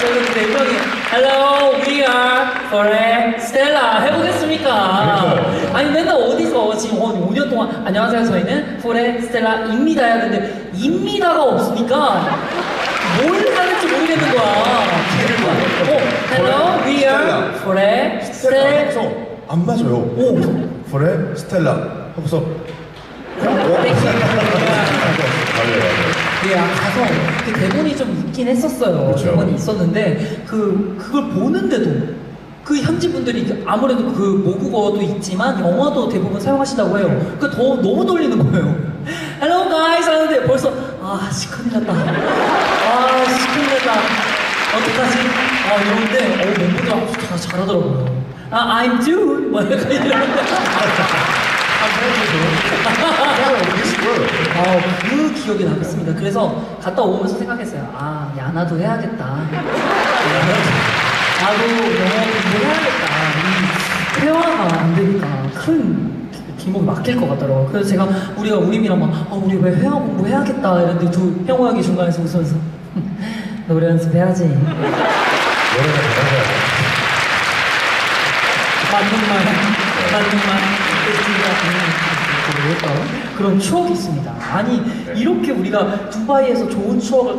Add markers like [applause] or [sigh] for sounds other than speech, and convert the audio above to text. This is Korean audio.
저희가 그 멤버님 네 Hello, we are for Stella. 해보겠습니까? 그렇죠. 아니 맨날 어디서 지금 어, 5년 동안 안녕하세요. 저희는 포레 스텔라입니다. 해야 되는데 입니다가 없으니까 뭘 하는지 모르겠는 거야. 어, 어 Hello, we are 포레 스텔라 안 맞아요. 오. 포레 스텔라 하고서 어? 가서 그 대본이 좀 있긴 했었어요. 그렇죠. 대본이 있었는데 그 그걸 보는데도 그 현지 분들이 아무래도 그 모국어도 있지만 영어도 대부분 사용하신다고 해요. 그더 너무 돌리는 거예요. [laughs] Hello guys 하는데 벌써 아씨 큰일 났다. 아씨 큰일 났다. 어떡하지? 아 이러는데 어 멤버들 아주 다 잘하더라고요. 아 I'm dude 뭐 약간 이러는데. [laughs] [laughs] 아, 그 기억이 남습니다. 그래서 갔다 오면서 생각했어요. 아, 야나도 해야겠다. 나도 영어 공부 해야겠다. 이 회화가 안 되니까 큰 기목이 막힐 것 같더라고요. 그래서 제가 우리가 우림이랑 막, 아, 우리 왜 회화 공부 해야겠다. 이랬는데 두 형호 형이 중간에서 웃으면서 [laughs] 노래 연습해야지. 맞는 말, 맞는 말. 그랬던 그런 추억이 있습니다. 아니 이렇게 우리가 두바이에서 좋은 추억을